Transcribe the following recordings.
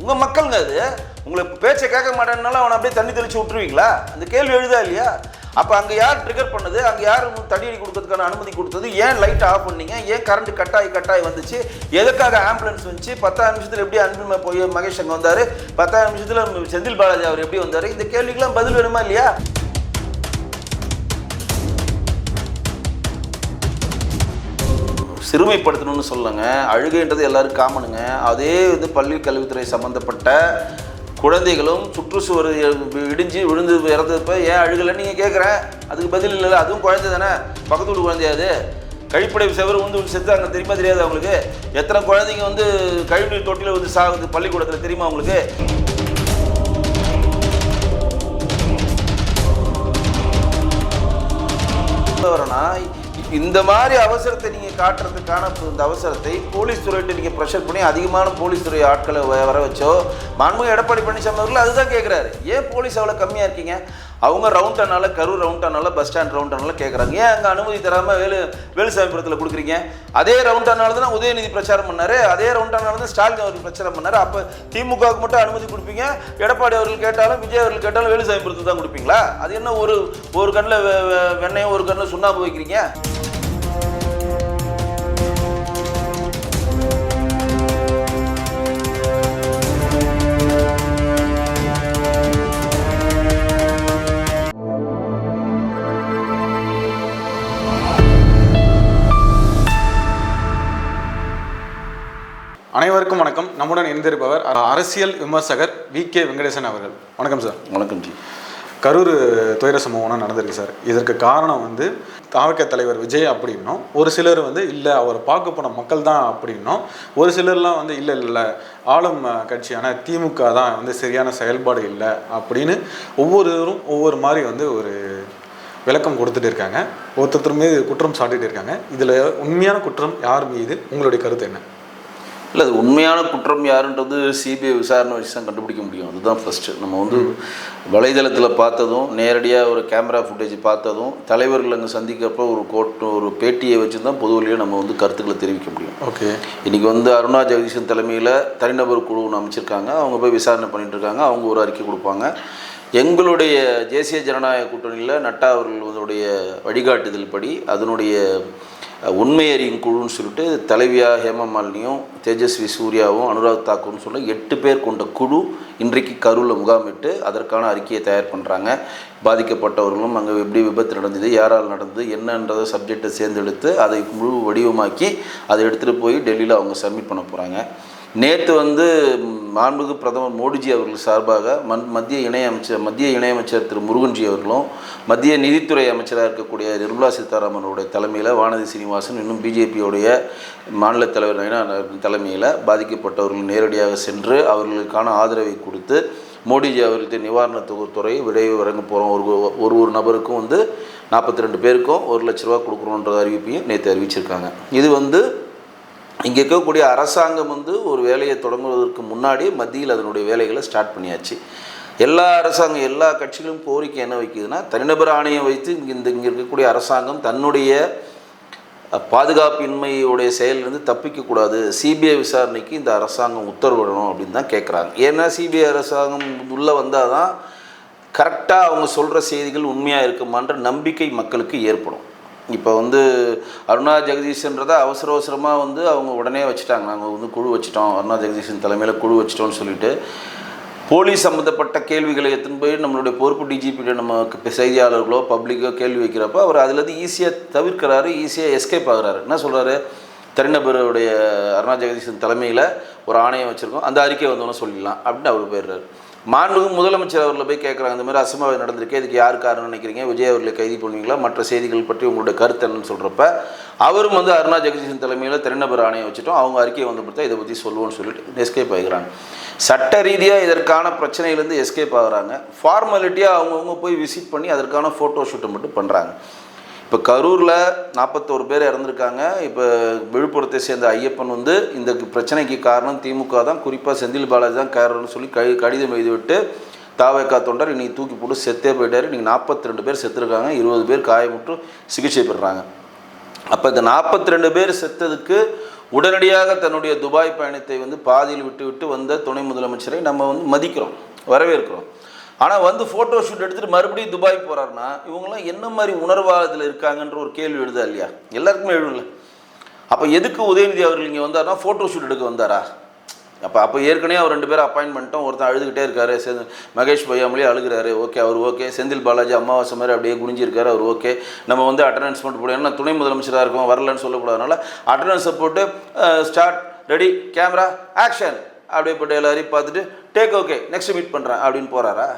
உங்கள் மக்களுங்க அது. உங்களுக்கு பேச்சை கேட்க மாட்டேன்னாலும் அவனை அப்படியே தண்ணி தெளிச்சு விட்டுருவீங்களா? அந்த கேள்வி எழுதா இல்லையா? அப்போ அங்கே யார் ட்ரிகர் பண்ணது? அங்கே யார் உங்களுக்கு தடியடி கொடுக்கறதுக்கான அனுமதி கொடுத்தது? ஏன் லைட் ஆஃப் பண்ணீங்க? ஏன் கரண்ட் கட்டாயி கட்டாயி வந்துச்சு? எதுக்காக ஆம்புலன்ஸ் வந்துச்சு? பத்தாயிரம் நிமிஷத்தில் எப்படி அன்பு போய் மகேஷ் அங்கே வந்தார்? பத்தாயிரம் நிமிஷத்தில் செந்தில் பாலாஜி அவர் எப்படி வந்தார்? இந்த கேள்விக்கெல்லாம் பதில் வேணுமா இல்லையா? சிறுமைப்படுத்தணும்னு சொல்லுங்க. அழுகைன்றது எல்லாரும் காமனுங்க அதே வந்து பள்ளி கல்வித்துறை சம்மந்தப்பட்ட குழந்தைகளும் சுற்றுச்சுவர் இடிஞ்சு விழுந்து இறந்தப்ப ஏன் அழுகலை நீங்கள் கேட்குறேன் அதுக்கு பதில் இல்லைல்ல அதுவும் குழந்தை தானே? பக்கத்து வீட்டு குழந்தையாது கழிப்படை செவரு வந்து செத்தாங்க தெரியுமா தெரியாது அவங்களுக்கு? எத்தனை குழந்தைங்க வந்து கழிவு தொட்டியில் வந்து சாகுது பள்ளிக்கூடத்தில் தெரியுமா அவங்களுக்கு இந்த மாதிரி அவசரத்தை நீங்கள் காட்டுறதுக்கான இந்த அவசரத்தை போலீஸ் துறையிட்ட நீங்கள் ப்ரெஷர் பண்ணி அதிகமான போலீஸ் துறை ஆட்களை வ- வர வச்சோ மன்முக எடப்பாடி பழனிசாமி அவர்கள் அதுதான் கேட்குறாரு ஏன் போலீஸ் அவ்வளோ கம்மியாக இருக்கீங்க? அவங்க ரவுண்டானால கரூர் ரவுண்டானால பஸ் ஸ்டாண்ட் ரவுண்டானால கேட்குறாங்க ஏன் அங்கே அனுமதி தராமல் வேலு வேலுசாமிபுரத்தில் கொடுக்குறீங்க? அதே ரவுண்டானால தான் உதயநிதி பிரச்சாரம் பண்ணார். அதே ரவுண்டானால தான் ஸ்டாலின் அவர்கள் பிரச்சாரம் பண்ணார். அப்போ திமுகவுக்கு மட்டும் அனுமதி கொடுப்பீங்க. எடப்பாடி அவர்கள் கேட்டாலும் விஜய் அவர்கள் கேட்டாலும் வேலுசாமிபுரத்துக்கு தான் கொடுப்பீங்களா? அது என்ன ஒரு ஒரு கண்ணில் வெண்ணையும் ஒரு கண்ணில் சுண்ணாம்பு வைக்கிறீங்க? அனைவருக்கும் வணக்கம். நம்முடன் இணைந்திருப்பவர் அரசியல் விமர்சகர் வி. கே. வெங்கடேசன் அவர்கள். வணக்கம் சார். வணக்கம் ஜி. கரூர் துயர சம்பவம் நடந்திருக்கு சார். இதற்கு காரணம் வந்து தாவக்க தலைவர் விஜய் அப்படின்னும். ஒரு சிலர் வந்து இல்லை அவரை பார்க்க போன மக்கள் தான் அப்படின்னும். ஒரு சிலர்லாம் வந்து இல்லை இல்லை ஆளும் கட்சியான திமுக தான் வந்து சரியான செயல்பாடு இல்லை அப்படின்னு ஒவ்வொருவரும் ஒவ்வொரு மாதிரி வந்து ஒரு விளக்கம் கொடுத்துட்டு இருக்காங்க. ஒருத்தர் மீது குற்றம் சாட்டிட்டு இருக்காங்க. இதில் உண்மையான குற்றம் யார் மீது? உங்களுடைய கருத்து என்ன? இல்லை அது உண்மையான குற்றம் யாருன்றது சிபிஐ விசாரணை வச்சு தான் கண்டுபிடிக்க முடியும். அதுதான் ஃபஸ்ட்டு நம்ம வந்து வலைதளத்தில் பார்த்ததும் நேரடியாக ஒரு கேமரா ஃபுட்டேஜ் பார்த்ததும் தலைவர்கள் அங்கே சந்திக்கிறப்ப ஒரு கோட்டு ஒரு பேட்டியை வச்சு தான் பொது வழியாக நம்ம வந்து கருத்துக்களை தெரிவிக்க முடியும். ஓகே. இன்றைக்கி வந்து அருணா ஜெகதீஷன் தலைமையில் தனிநபர் குழு ஒன்று அமைச்சிருக்காங்க. அவங்க போய் விசாரணை பண்ணிட்டு இருக்காங்க. அவங்க ஒரு அறிக்கை கொடுப்பாங்க. எங்களுடைய தேசிய ஜனநாயக கூட்டணியில் நட்டா அவர்களுடைய வழிகாட்டுதல் படி அதனுடைய உண்மை அறியும் குழுன்னு சொல்லிட்டு தலைவியா ஹேமமாலினியும் தேஜஸ்வி சூர்யாவும் அனுராக் தாக்கூர்னு சொல்ல எட்டு பேர் கொண்ட குழு இன்றைக்கு கரூரில் முகாமிட்டு அதற்கான அறிக்கையை தயார் பண்ணுறாங்க பாதிக்கப்பட்டவர்களும் அங்கே எப்படி விபத்து நடந்தது யாரால் நடந்தது என்னன்றதை சப்ஜெக்டை சேர்ந்தெடுத்து அதை முழு வடிவமாக்கி அதை எடுத்துகிட்டு போய் டெல்லியில் அவங்க சப்மிட் பண்ண போகிறாங்க நேற்று வந்து ம், மாண்புமிகு பிரதமர் மோடிஜி அவர்கள் சார்பாக மண் மத்திய இணையமைச்சர் மத்திய இணையமைச்சர் திரு முருகன்ஜி அவர்களும் மத்திய நிதித்துறை அமைச்சராக இருக்கக்கூடிய நிர்மலா சீதாராமனுடைய தலைமையில் வானதி சீனிவாசன் இன்னும் பிஜேபியோடைய மாநில தலைவர் நயனா தலைமையில் பாதிக்கப்பட்டவர்கள் நேரடியாக சென்று அவர்களுக்கான ஆதரவை கொடுத்து மோடிஜி அவர்களுக்கு நிவாரண தொகுத்துறை விரைவு வழங்க போகிறோம் ஒரு ஒரு ஒரு நபருக்கும் வந்து நாற்பத்தி ரெண்டு பேருக்கும் ஒரு லட்ச ரூபா கொடுக்குறோன்ற அறிவிப்பையும் நேற்று அறிவிச்சிருக்காங்க. இது வந்து இங்கே இருக்கக்கூடிய அரசாங்கம் வந்து ஒரு வேலையை தொடங்குவதற்கு முன்னாடி மத்தியில் அதனுடைய வேலைகளை ஸ்டார்ட் பண்ணியாச்சு. எல்லா அரசாங்கம் எல்லா கட்சிகளும் கோரிக்கை என்ன வைக்குதுன்னா தனிநபர் ஆணையம் வைத்து இங்கே இந்த இங்கே இருக்கக்கூடிய அரசாங்கம் தன்னுடைய பாதுகாப்பின்மையுடைய செயலிலிருந்து தப்பிக்கக்கூடாது. சிபிஐ விசாரணைக்கு இந்த அரசாங்கம் உத்தரவிடணும் அப்படின்னு தான் கேட்குறாங்க ஏன்னா சிபிஐ அரசாங்கம் உள்ளே வந்தால் தான் கரெக்டாக அவங்க சொல்கிற செய்திகள் உண்மையாக இருக்குமான்ற நம்பிக்கை மக்களுக்கு ஏற்படும். இப்போ வந்து அருணா ஜெகதீஷன்றதை அவசர அவசரமாக வந்து அவங்க உடனே வச்சுட்டாங்க. நாங்கள் வந்து குழு வச்சுட்டோம். அருணா ஜெகதீஷன் தலைமையில் குழு வச்சிட்டோம்னு சொல்லிட்டு போலீஸ் சம்மந்தப்பட்ட கேள்விகளை எடுத்துன்னு போய் நம்மளுடைய பொறுப்பு டிஜிபிட்ட நம்ம செய்தியாளர்களோ பப்ளிக்கோ கேள்வி வைக்கிறப்ப அவர் அதுலேருந்து ஈஸியாக தவிர்க்கிறாரு ஈஸியாக எஸ்கேப் ஆகுறாரு. என்ன சொல்கிறாரு தனிநபருடைய அருணா ஜெகதீஷன் தலைமையில் ஒரு ஆணையம் வச்சுருக்கோம். அந்த அறிக்கை வந்தோன்னு சொல்லிடலாம். அப்படின்னு அவர் போயிடுறாரு. மாண்புமிகு முதலமைச்சர் அவர்களை போய் கேட்குறாங்க இந்த மாதிரி அசம்பாவிதம் நடந்திருக்கு இதுக்கு யார் காரணம் நினைக்கிறீங்க? விஜய் அவர்களை கைது பண்ணுவீங்களா? மற்ற செய்திகள் பற்றி உங்களுடைய கருத்து என்னன்னு சொல்கிறப்ப அவரும் வந்து அருணா ஜெகதீஷன் தலைமையில் தனிநபர் ஆணையம் வச்சுட்டோம் அவங்க அறிக்கையை வந்து கொடுத்தா இதை பற்றி சொல்லுவோம்னு சொல்லிட்டு எஸ்கேப் ஆகிறாங்க சட்ட ரீதியாக இதற்கான பிரச்சனையிலேருந்து எஸ்கேப் ஆகிறாங்க. ஃபார்மாலிட்டியாக அவங்கவுங்க போய் விசிட் பண்ணி அதற்கான ஃபோட்டோ ஷூட்டை மட்டும் பண்ணுறாங்க இப்போ கரூரில் நாற்பத்தோரு பேர் இறந்துருக்காங்க. இப்போ விழுப்புரத்தை சேர்ந்த ஐயப்பன் வந்து இந்த பிரச்சனைக்கு காரணம் திமுக தான். குறிப்பாக செந்தில் பாலாஜி தான் காரணம்னு சொல்லி கடி கடிதம் எழுதிவிட்டு தாவேக்கா தொண்டர் இன்றைக்கி தூக்கி போட்டு செத்தே போயிட்டார். இன்றைக்கி நாற்பத்தி ரெண்டு பேர் செத்துருக்காங்க. இருபது பேர் காயமுற்று சிகிச்சை பெறுறாங்க. அப்போ இந்த நாற்பத்தி ரெண்டு பேர் செத்ததுக்கு உடனடியாக தன்னுடைய துபாய் பயணத்தை வந்து பாதியில் விட்டு விட்டு வந்த துணை முதலமைச்சரை நம்ம வந்து மதிக்கிறோம் வரவேற்கிறோம். ஆனால் வந்து ஃபோட்டோ ஷூட் எடுத்துகிட்டு மறுபடியும் துபாய் போகிறாருன்னா இவங்களாம் என்ன மாதிரி உணர்வாதத்தில் இருக்காங்கன்ற ஒரு கேள்வி எழுதா இல்லையா? எல்லாருக்குமே எழுதல அப்போ எதுக்கு உதயநிதி அவர்கள் இங்கே வந்தார்னா ஃபோட்டோ ஷூட் எடுக்க வந்தாரா? அப்போ அப்போ ஏற்கனவே அவர் ரெண்டு பேரும் அப்பாயின்மெண்ட்டும் பண்ணிட்டோம் ஒருத்தன் அழுதுகிட்டே இருக்காரு. செ- மகேஷ் பையாமலே அழுகிறாரு. ஓகே அவர் ஓகே. செந்தில் பாலாஜி அமாவாசை மாதிரி அப்படியே குனிஞ்சிருக்காரு அவர் ஓகே. நம்ம வந்து அட்டண்டன்ஸ் மட்டும் போடுவோம் துணை முதலமைச்சராக இருக்கும் வரலன்னு சொல்லக்கூடாதுனால அட்டண்டன்ஸை போட்டு ஸ்டார்ட் ரெடி கேமரா ஆக்ஷன் அப்படியே போட்டு எல்லாரையும் பார்த்துட்டு டேக் ஓகே நெக்ஸ்ட் மீட் பண்ணுறேன் அப்படின்னு போகிறாரா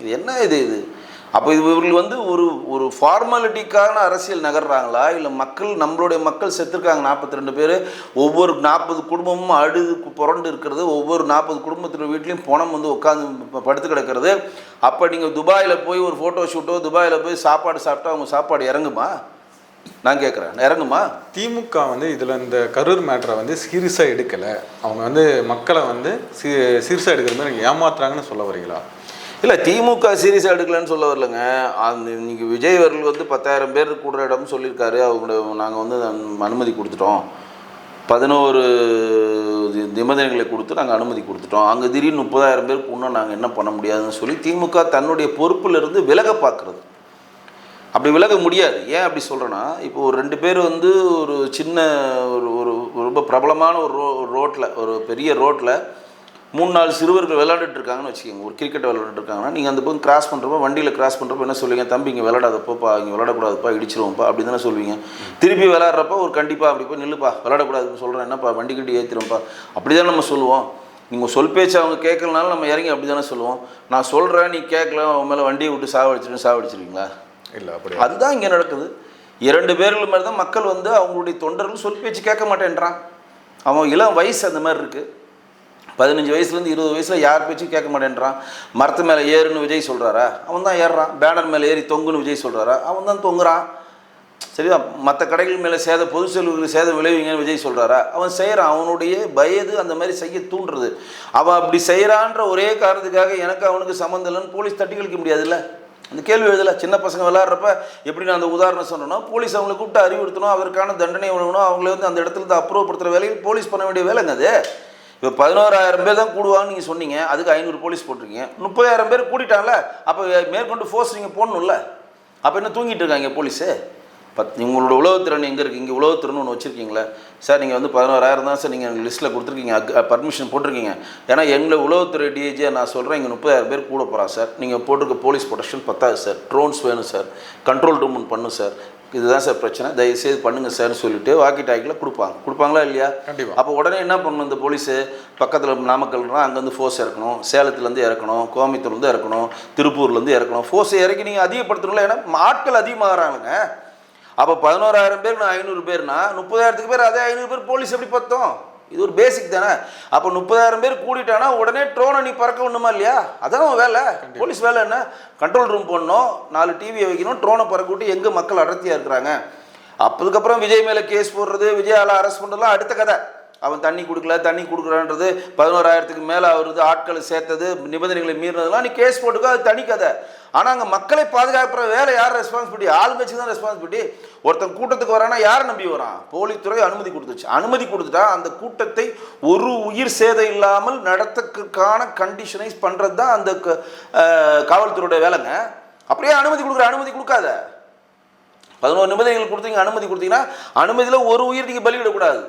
இது என்ன இது இது? அப்போ இது இவர்கள் வந்து ஒரு ஒரு ஃபார்மாலிட்டிக்கான அரசியல் நகர்றாங்களா? இல்லை மக்கள் நம்மளுடைய மக்கள் செத்துருக்காங்க நாற்பத்தி ரெண்டு பேர். ஒவ்வொரு நாற்பது குடும்பமும் அழுது புரண்டு இருக்கிறது. ஒவ்வொரு நாற்பது குடும்பத்தில் வீட்லேயும் பணம் வந்து உட்காந்து படுத்து கிடக்கிறது. அப்போ நீங்கள் துபாயில் போய் ஒரு ஃபோட்டோ ஷூட்டோ துபாயில் போய் சாப்பாடு சாப்பிட்டா அவங்க சாப்பாடு இறங்குமா? நான் கேட்குறேன் இறங்குமா? திமுக வந்து இதில் இந்த கரூர் மேட்டரை வந்து சீரியஸாக எடுக்கலை. அவங்க வந்து மக்களை வந்து சீ சீரியஸாக எடுக்கிற மாதிரி ஏமாத்துறாங்கன்னு சொல்ல வரீங்களா? இல்லை திமுக சீரியஸாக எடுக்கலன்னு சொல்ல வரலங்க. அந்த இன்னைக்கு விஜய் அவர்கள் வந்து பத்தாயிரம் பேர் கூடுற இடம்னு சொல்லியிருக்காரு. அவங்க நாங்கள் வந்து அனு- அனுமதி கொடுத்துட்டோம். பதினோரு நிபந்தனைகளை கொடுத்து நாங்கள் அனுமதி கொடுத்துட்டோம். அங்கே திடீர்னு முப்பதாயிரம் பேருக்கு இன்னும் நாங்கள் என்ன பண்ண முடியாதுன்னு சொல்லி திமுக தன்னுடைய பொறுப்பிலிருந்து விலக பார்க்குறது. அப்படி விலக முடியாது. ஏன் அப்படி சொல்கிறேன்னா இப்போ ஒரு ரெண்டு பேர் வந்து ஒரு சின்ன ஒரு ஒரு ரொம்ப பிரபலமான ஒரு ரோ ரோட்டில் ஒரு பெரிய ரோட்டில் மூணு நாலு சிறுவர்கள் விளையாண்டுட்டு இருக்காங்கன்னு வச்சுக்கோங்க. ஒரு கிரிக்கெட் விளையாண்டுட்டு இருக்காங்கன்னா நீங்கள் அந்த பக்கம் கிராஸ் பண்ணுறப்போ வண்டியில் கிராஸ் பண்ணுறப்போ என்ன சொல்லுவீங்க? தம்பி இங்கே விளையாடாதப்போப்பா இங்கே விளையாடக்கூடாதுப்பா இடிச்சிருவோம்ப்பா அப்படி தானே சொல்லுவீங்க. திருப்பி விளாட்றப்ப ஒரு கண்டிப்பாக அப்படி போய் நில்லுப்பா விளையாடக்கூடாதுன்னு சொல்கிறேன் என்னப்பா வண்டி கட்டி ஏற்றிடும்ப்பா அப்படி தான் நம்ம சொல்லுவோம். நீங்கள் சொல் பேச்சு அவங்க கேட்கலனாலும் நம்ம இறங்கி அப்படி தானே சொல்லுவோம். நான் சொல்கிறேன் நீ கேட்கல உன் மேலே வண்டியை விட்டு சாவடிச்சிட்டு சாவடிச்சிருவீங்களா? இல்லை அப்படி அதுதான் இங்கே நடக்குது. இரண்டு பேர்கள் மாதிரி தான் மக்கள் வந்து அவங்களுடைய தொண்டர்கள் சொல் பேச்சு கேட்க மாட்டேன்றான். அவன் இளம் வயசு அந்த மாதிரி இருக்குது பதினஞ்சு வயசுலேருந்து இருபது வயசில் யார் பேச்சும் கேட்க மாட்டேன்றான். மரத்து மேலே ஏறுன்னு விஜய் சொல்கிறாரா அவன் தான் ஏறுறான். பேனர் மேலே ஏறி தொங்குன்னு விஜய் சொல்கிறாரா அவன் தான் தொங்குறான். சரியா? மற்ற கடைகள் மேலே சேத பொது செலவுகள் சேதம் விளைவிங்கன்னு விஜய் சொல்கிறாரா அவன் செய்கிறான் அவனுடைய பயது அந்த மாதிரி செய்ய தூண்டுறது. அவன் அப்படி செய்கிறான்ற ஒரே காரணத்துக்காக எனக்கு அவனுக்கு சம்மந்தம் இல்லைன்னு போலீஸ் தட்டி கழிக்க முடியாதுல்ல? அந்த கேள்வி எழுதலை. சின்ன பசங்க விளாட்றப்ப எப்படி நான் அந்த உதாரணம் சொன்னோம்னா போலீஸ் அவங்களை கூப்பிட்டு அறிவுறுத்தணும் அதற்கான தண்டனை வழங்கணும் அவங்கள வந்து அந்த இடத்துல இருந்து அப்ரூவப்படுத்துகிற வேலையில் போலீஸ் பண்ண வேண்டிய வேலைங்க அது. இப்போ பதினோராயிரம் பேர் தான் கூடுவாங்கன்னு நீங்கள் சொன்னீங்க. அதுக்கு ஐநூறு போலீஸ் போட்டிருக்கீங்க. முப்பதாயிரம் பேர் கூட்டிட்டாங்கல்ல அப்போ மேற்கொண்டு ஃபோர்ஸ் நீங்கள் போடணும்ல. அப்போ என்ன தூங்கிட்டு இருக்காங்க போலீஸு? பத் உங்களோட உளவுத்திறன் எங்கே இருக்குது இங்கே உளவுத்திறன் ஒன்று வச்சுருக்கீங்களா. சார் நீங்கள் வந்து பதினோராயிரம் தான் சார் நீங்கள் லிஸ்ட்டில் கொடுத்துருக்கீங்க. பர்மிஷன் போட்டிருக்கீங்க. ஏன்னா எங்களை உளவுத்துறை டிஏஜியை நான் சொல்கிறேன் இங்கே முப்பதாயிரம் பேர் கூட போகிறான் சார். நீங்கள் போட்டிருக்க போலீஸ் ப்ரொடெக்ஷன் பத்தாது சார். ட்ரோன்ஸ் வேணும் சார். கண்ட்ரோல் ரூம் ஒன்று பண்ணும் சார். இதுதான் சார் பிரச்சனை. தயவுசெய்து பண்ணுங்கள் சார்னு சொல்லிட்டு வாக்கி டாக்கில் கொடுப்பாங்க. கொடுப்பாங்களா இல்லையா? கண்டிப்பா. அப்போ உடனே என்ன பண்ணணும் இந்த போலீஸு பக்கத்தில் நாமக்கல்னா அங்கேருந்து ஃபோர்ஸ் இறக்கணும். சேலத்துலேருந்து இறக்கணும். கோயம்புத்தூர்லேருந்து இறக்கணும். திருப்பூர்லேருந்து இறக்கணும். ஃபோர்ஸை இறக்கி நீங்கள் அதிகப்படுத்தணும்ல. ஏன்னா ஆட்கள் அதிகமாகறாங்க அப்போ பதினோராயிரம் பேர் நான் ஐநூறு பேர்னா முப்பதாயிரத்துக்கு பேர் அதே ஐநூறு பேர் போலீஸ் எப்படி பார்த்தோம் இது ஒரு பேசிக் தானே? அப்போ முப்பதாயிரம் பேர் கூட்டிட்டானா உடனே ட்ரோனை நீ பறக்க விடணுமா இல்லையா? அதான் அவன் வேலை. போலீஸ் வேலை என்ன? கண்ட்ரோல் ரூம் போடணும் நாலு டிவியை வைக்கணும் ட்ரோனை பறக்க விட்டு எங்கே மக்கள் அடர்த்தியாக இருக்கிறாங்க? அப்பதுக்கப்புறம் விஜய் மேலே கேஸ் போடுறது விஜயால அரெஸ்ட் பண்ணுறதுலாம் அடுத்த கதை. அவன் தண்ணி கொடுக்கல தண்ணி கொடுக்குறான்றது பதினோராயிரத்துக்கு மேலே வருது ஆட்களை சேர்த்தது நிபந்தனைகளை மீறினதுலாம் நீ கேஸ் போட்டுக்கோ அது தனி கதை. ஆனால் அங்கே மக்களை பாதுகாப்புற வேலை யார் ரெஸ்பான்சிபிலிட்டி ஆளுங்கட்சி தான் ரெஸ்பான்சிபிலிட்டி ஒருத்தன் கூட்டத்துக்கு வரானா யாரை நம்பி வரான்? போலீஸ்துறை அனுமதி கொடுத்துச்சு. அனுமதி கொடுத்துட்டா அந்த கூட்டத்தை ஒரு உயிர் சேதம் இல்லாமல் நடத்துக்கான கண்டிஷனைஸ் பண்ணுறது தான் அந்த காவல்துறையோட வேலைங்க. அப்படியே அனுமதி கொடுக்குற அனுமதி கொடுக்காத. பதினோரு நிபந்தனைகள் கொடுத்தீங்க அனுமதி கொடுத்தீங்கன்னா அனுமதியில் ஒரு உயிர் நீங்கள் பலியிடக்கூடாது.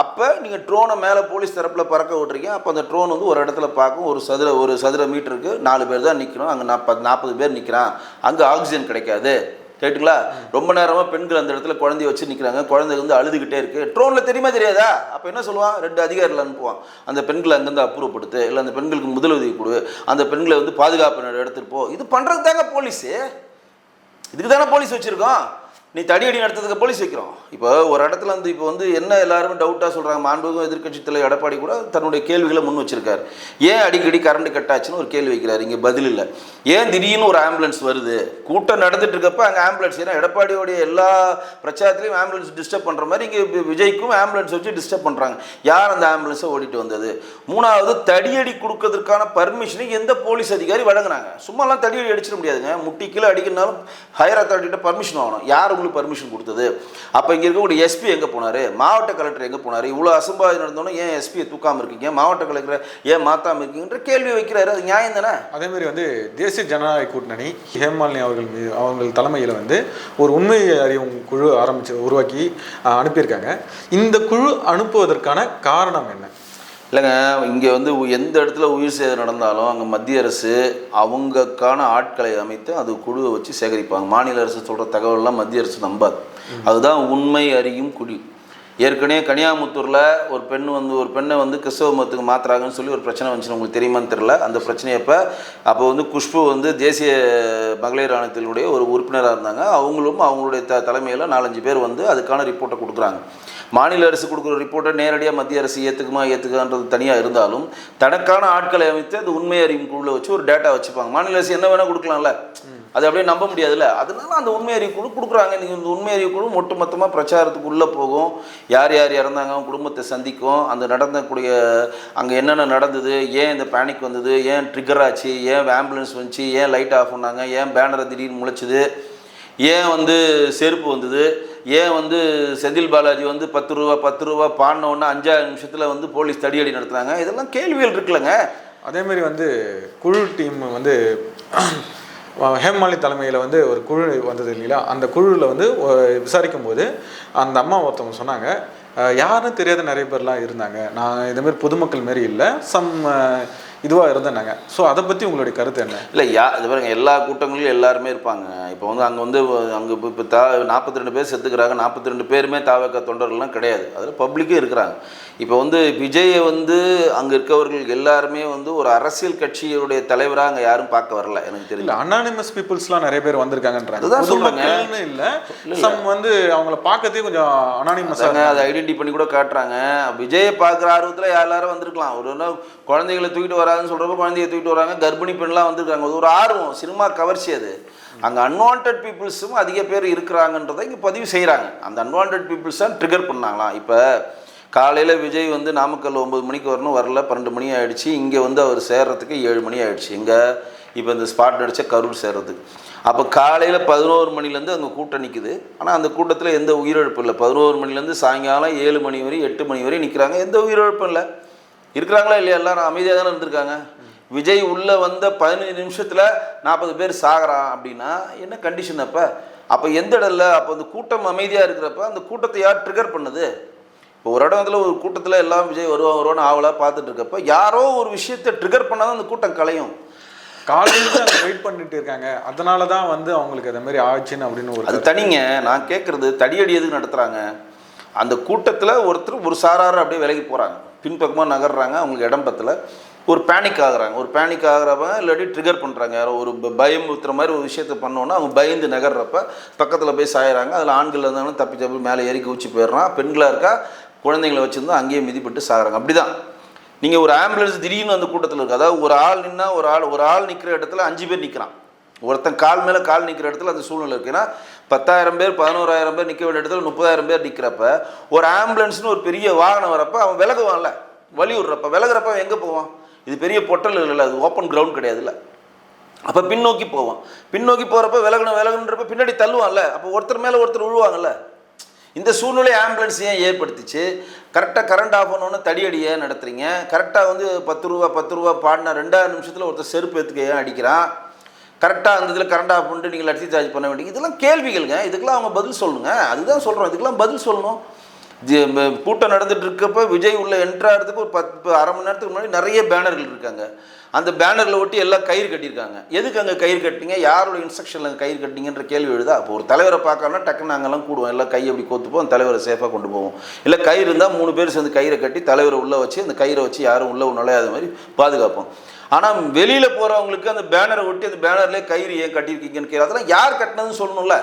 அப்போ நீங்கள் ட்ரோனை மேலே போலீஸ் தரப்பில் பறக்க விட்றீங்க அப்போ அந்த ட்ரோன் வந்து ஒரு இடத்துல பார்க்கும். ஒரு சதுர ஒரு சதுர மீட்டருக்கு நாலு பேர் தான் நிற்கணும் அங்கே நாற்பது நாற்பது பேர் நிற்கிறான் அங்கே ஆக்சிஜன் கிடைக்காது. கேட்டுங்களா? ரொம்ப நேரமாக பெண்கள் அந்த இடத்துல குழந்தைய வச்சு நிற்கிறாங்க குழந்தை வந்து அழுதுகிட்டே இருக்குது ட்ரோனில் தெரியுமா தெரியாதா? அப்போ என்ன சொல்லுவான்? ரெண்டு அதிகாரிகள் அனுப்புவான் அந்த பெண்களை அங்கேருந்து அப்புறப்படுத்து. இல்லை அந்த பெண்களுக்கு முதலுதவி கொடு. அந்த பெண்களை வந்து பாதுகாப்பு எடுத்துகிட்டு போ. இது பண்ணுறது தாங்க போலீஸு இதுக்கு தானே போலீஸ் வச்சுருக்கோம். நீ தடியடி நடத்துறதுக்கு போலீஸ் வைக்கிறோம். இப்போ ஒரு இடத்துல வந்து இப்போ வந்து என்ன எல்லாருமே டவுட்டாக சொல்கிறாங்க மாண்புக்கும் எதிர்க்கட்சி தலைவர் எடப்பாடி கூட தன்னுடைய கேள்விகளை முன் வச்சிருக்காரு. ஏன் அடிக்கடி கரண்ட் கட் ஆச்சுன்னு ஒரு கேள்வி வைக்கிறார் இங்கே பதில் இல்லை. ஏன் திடீர்னு ஒரு ஆம்புலன்ஸ் வருது? கூட்டம் நடந்துட்டு இருக்கப்ப அங்கே ஆம்புலன்ஸ் ஏன்னா எடப்பாடியோடைய எல்லா பிரச்சாரத்துலையும் ஆம்புலன்ஸ் டிஸ்டர்ப் பண்ணுற மாதிரி இங்கே விஜய்க்கும் ஆம்புலன்ஸ் வச்சு டிஸ்டர்ப் பண்ணுறாங்க யார் அந்த ஆம்புலன்ஸை ஓடிட்டு வந்தது? மூணாவது தடியடி கொடுக்கறதுக்கான பர்மிஷனை எந்த போலீஸ் அதிகாரி வழங்குனாங்க சும்மாலாம் தடியடி அடிச்சிட முடியாதுங்க. முட்டி கீழே அடிக்கணும்னாலும் ஹையர் அத்தாரிட்டிகிட்ட பர்மிஷன் வாங்கணும். யார் உங்களுக்கு பர்மிஷன் கொடுத்தது. அப்போ இங்கே இருக்கக்கூடிய எஸ்பி எங்கே போனார்? மாவட்ட கலெக்டர் எங்கே போனார்? இவ்வளோ அசம்பாவிதம் நடந்தோன்னே ஏன் எஸ்பியை தூக்காமல் இருக்கீங்க? மாவட்ட கலெக்டரை ஏன் மாற்றாமல் இருக்கீங்கன்ற கேள்வி வைக்கிறாரு. அது நியாயம் தானே? அதே மாதிரி வந்து தேசிய ஜனநாயக கூட்டணி ஹேமாலினி அவர்கள் மீது அவங்கள் தலைமையில் வந்து ஒரு உண்மை அறியும் குழு ஆரம்பித்து உருவாக்கி அனுப்பியிருக்காங்க. இந்த குழு அனுப்புவதற்கான காரணம் என்ன? இல்லைங்க இங்கே வந்து எந்த இடத்துல உயிர் சேதம் நடந்தாலும் அங்கே மத்திய அரசு அவங்கக்கான ஆட்களை அமைத்து அது குழுவை வச்சு சேகரிப்பாங்க. மாநில அரசு சொல்கிற தகவல்லாம் மத்திய அரசு நம்பாது. அதுதான் உண்மை அறியும் குழி. ஏற்கனவே கனியாமுத்தூரில் ஒரு பெண் வந்து ஒரு பெண்ணை வந்து கிறிஸ்தவ மதத்துக்கு மாத்துறாங்கன்னு சொல்லி ஒரு பிரச்சனை வந்துச்சு உங்களுக்கு தெரியுமான்னு தெரில அந்த பிரச்சனையப்போ அப்போ வந்து குஷ்பு வந்து தேசிய மகளிர் ஆணையத்தினுடைய ஒரு உறுப்பினராக இருந்தாங்க. அவங்களும் அவங்களுடைய த தலைமையில் நாலஞ்சு பேர் வந்து அதுக்கான ரிப்போர்ட்டை கொடுக்குறாங்க. மாநில அரசு கொடுக்குற ரிப்போர்ட்டை நேரடியாக மத்திய அரசு ஏற்றுக்குமா ஏற்றுக்கான்றது தனியாக இருந்தாலும் தனக்கான ஆட்களை அமைத்து அது உண்மை அறிவின் குழுவில் வச்சு ஒரு டேட்டா வச்சுப்பாங்க. மாநில அரசு என்ன வேணால் கொடுக்கலாம்ல. அது அப்படியே நம்ப முடியாதுல்ல. அதனால அந்த உண்மை அறிவு குழு கொடுக்குறாங்க. நீங்கள் இந்த உண்மை அறிவு குழு ஒட்டு மொத்தமாக பிரச்சாரத்துக்கு உள்ளே போகும். யார் யார் இறந்தாங்க குடும்பத்தை சந்திக்கும். அந்த நடந்தக்கூடிய அங்கே என்னென்ன நடந்தது ஏன் இந்த பேனிக் வந்தது ஏன் ட்ரிகர் ஆச்சு ஏன் ஆம்புலன்ஸ் வந்துச்சு ஏன் லைட் ஆஃப் பண்ணாங்க ஏன் பேனரை திடீர்னு முளைச்சிது ஏன் வந்து செருப்பு வந்தது ஏன் வந்து செந்தில் பாலாஜி வந்து பத்து ரூபா பத்து ரூபா பாடினோடனே அஞ்சாறு நிமிஷத்தில் வந்து போலீஸ் தடியடி நடத்துனாங்க இதெல்லாம் கேள்விகள் இருக்குல்லங்க. அதே மாதிரி வந்து குழு டீம் வந்து ஹேமாலி தலைமையில் வந்து ஒரு குழு வந்தது இல்லைங்களா? அந்த குழுவில் வந்து விசாரிக்கும் போது அந்த அம்மா ஒருத்தவங்க சொன்னாங்க யாருன்னு தெரியாத நிறைய பேர்லாம் இருந்தாங்க. நான் இதுமாரி பொதுமக்கள் மாரி இல்லை. சம் இதுவாக இருந்தேனாங்க. ஸோ அதை பற்றி உங்களுடைய கருத்து என்ன? இல்லை யா இது பாருங்க எல்லா கூட்டங்களிலும் எல்லாருமே இருப்பாங்க. இப்போ வந்து அங்கே வந்து அங்கே இப்போ தா நாற்பத்தி ரெண்டு பேர் செத்துக்கிறாங்க. நாற்பத்தி ரெண்டு பேருமே தாவக்க தொண்டர்கள்லாம் கிடையாது. அதில் பப்ளிக்கே இருக்கிறாங்க. இப்போ வந்து விஜயை வந்து அங்கே இருக்கவர்கள் எல்லாருமே வந்து ஒரு அரசியல் கட்சியுடைய தலைவராக அங்கே யாரும் பார்க்க வரல எனக்கு தெரியல அனானிமஸ் பீப்புள்ஸ்லாம் நிறைய பேர் வந்திருக்காங்கன்றாங்க. அதுதான். பொதுமக்கள்னு இல்லை சம் வந்து அவங்கள பார்க்கறதே கொஞ்சம் அனானிமஸாக அதை ஐடென்டி பண்ணி கூட காட்டுறாங்க. விஜயை பார்க்குற ஆர்வத்தில் எல்லாரும் வந்திருக்கலாம். ஒரு குழந்தைகளை தூக்கிட்டு கூடாதுன்னு சொல்கிறப்ப குழந்தைய தூக்கிட்டு வராங்க. கர்ப்பிணி பெண்லாம் வந்துருக்காங்க. அது ஒரு ஆர்வம். சினிமா கவர்ச்சி அது. அங்கே அன்வான்ட் பீப்புள்ஸும் அதிக பேர் இருக்கிறாங்கன்றதை இங்கே பதிவு செய்கிறாங்க அந்த அன்வான்ட் பீப்புள்ஸ் தான் ட்ரிகர் பண்ணாங்களாம். இப்போ காலையில் விஜய் வந்து நாமக்கல் ஒம்பது மணிக்கு வரணும். வரல. பன்னெண்டு மணி ஆகிடுச்சு இங்கே வந்து அவர் சேர்றதுக்கு ஏழு மணி ஆகிடுச்சு இங்கே இப்போ இந்த ஸ்பாட் அடித்த கரூர் சேர்றதுக்கு. அப்போ காலையில் பதினோரு மணிலேருந்து அங்கே கூட்டம் நிற்குது ஆனால் அந்த கூட்டத்தில் எந்த உயிரிழப்பும் இல்லை. பதினோரு மணிலேருந்து சாயங்காலம் ஏழு மணி வரை எட்டு மணி வரை நிற்கிறாங்க எந்த உயிரிழப்பும் இல்லை. இருக்கிறாங்களா இல்லையா? எல்லாரும் அமைதியாக தானே இருந்திருக்காங்க. விஜய் உள்ளே வந்த பதினஞ்சு நிமிஷத்தில் நாற்பது பேர் சாகுறான் அப்படின்னா என்ன கண்டிஷன் அப்போ? அப்போ எந்த இடத்துல? அப்போ அந்த கூட்டம் அமைதியாக இருக்கிறப்ப அந்த கூட்டத்தை யார் ட்ரிகர் பண்ணுது? இப்போ ஒரு இடத்துல ஒரு கூட்டத்தில் எல்லாம் விஜய் வருவாங்க வருவான்னு ஆவலாக பார்த்துட்டு இருக்கப்ப யாரோ ஒரு விஷயத்தை ட்ரிகர் பண்ணால் தான் அந்த கூட்டம் கலையும். காலையில அங்கே வெயிட் பண்ணிட்டு இருக்காங்க. அதனால தான் வந்து அவங்களுக்கு அந்த மாதிரி ஆச்சுன்னு அப்படின்னு ஒரு அது தனிங்க. நான் கேட்குறது தடியடி எதுக்கு நடத்துகிறாங்க அந்த கூட்டத்தில் ஒருத்தர் ஒரு சாரார் அப்படியே விலகி போகிறாங்க பின்பக்கமாக நகர்றாங்க அவங்களுக்கு இடம் பத்தல. ஒரு பேனிக் ஆகுறாங்க. ஒரு பேனிக் ஆகுறப்ப இல்லாட்டி ட்ரிகர் பண்ணுறாங்க யாரோ ஒரு பயம் ஊற்றுற மாதிரி ஒரு விஷயத்த பண்ணோன்னா அவங்க பயந்து நகர்றப்ப பக்கத்தில் போய் சாயிறாங்க. அதில் ஆண்கள் இருந்தாலும் தப்பி தப்பி மேலே ஏறி குச்சி போயிடுறான். பெண்களாக இருக்கா? குழந்தைங்களை வச்சுருந்தா அங்கேயே மிதிப்பட்டு சாகிறாங்க. அப்படி தான் நீங்கள் ஒரு ஆம்புலன்ஸ் திடீர்னு அந்த கூட்டத்தில் இருக்குது அதாவது ஒரு ஆள் நின்னா ஒரு ஆள் ஒரு ஆள் நிற்கிற இடத்துல அஞ்சு பேர் நிற்கிறான் ஒருத்தன் கால் மேலே கால் நிற்கிற இடத்துல அந்த சூழ்நிலை இருக்குது ஏன்னா பத்தாயிரம் பேர் பதினோராயிரம் பேர் நிற்க வேண்டிய இடத்துல முப்பதாயிரம் பேர் நிற்கிறப்ப ஒரு ஆம்புலன்ஸ்னு ஒரு பெரிய வாகனம் வரப்போ அவன் விலகுவான்ல வழி விடுறப்ப. விலகிறப்ப அவன் எங்கே போவான்? இது பெரிய பொட்டல் இல்லைல்ல அது ஓப்பன் கிரவுண்ட் கிடையாதுல்ல. அப்போ பின்னோக்கி போவான். பின்னோக்கி போகிறப்ப விலகணும் விலகணுன்றப்ப பின்னாடி தள்ளுவான்ல. அப்போ ஒருத்தர் மேலே ஒருத்தர் விழுவாங்கல்ல. இந்த சூழ்நிலை ஆம்புலன்ஸ் ஏன் ஏற்படுத்திச்சு? கரெக்டாக கரண்ட் ஆஃப் பண்ணோன்னு தடியடி ஏன் நடத்துறீங்க. கரெக்டாக வந்து பத்து ரூபா பத்து ரூபா பாடின ரெண்டாவது நிமிஷத்தில் ஒருத்தர் செருப்பு எடுத்துக்க ஏன் அடிக்கிறான்? கரெக்டாக அந்த இதில் கரண்ட் ஆஃப் பண்ணிட்டு நீங்கள் லட்சி சார்ஜ் பண்ண வேண்டிய இதெல்லாம் கேள்விகள்ங்க. இதுக்கெல்லாம் அவங்க பதில் சொல்லுங்கள் அதுதான் சொல்கிறோம் இதுக்கெல்லாம் பதில் சொல்லணும். கூட்டம் நடந்துட்டு இருக்கப்ப விஜய் உள்ள என்ட்ராகிறதுக்கு ஒரு பத்து அரை மணி நேரத்துக்கு முன்னாடி நிறைய பேனர்கள் இருக்காங்க. அந்த பேனரில் ஒட்டி எல்லாம் கயிறு கட்டியிருக்காங்க. எதுக்கு அங்கே கயிறு கட்டிங்க யாரோட இன்ஸ்ட்ரக்ஷனில் அங்கே கயிறு கட்டிங்கன்ற கேள்வி எழுதா? அப்போ ஒரு தலைவரை பார்க்கணும்னா டக்குன்னு அங்கெல்லாம் கூடுவோம். எல்லாம் கை அப்படி கோத்துப்போம் தலைவரை சேஃபாக கொண்டு போவோம். இல்லை கயிறு இருந்தால் மூணு பேர் சேர்ந்து கயிறை கட்டி தலைவரை உள்ளே வச்சு அந்த கயிறை வச்சு யாரும் உள்ளே நுழையாத மாதிரி பாதுகாப்போம். ஆனால் வெளியில் போகிறவங்களுக்கு அந்த பேனரை ஒட்டி அந்த பேனர்லேயே கயிறு ஏன் கட்டியிருக்கீங்கன்னு கேட்க அதெல்லாம் யார் கட்டினதுன்னு சொல்லணும்ல?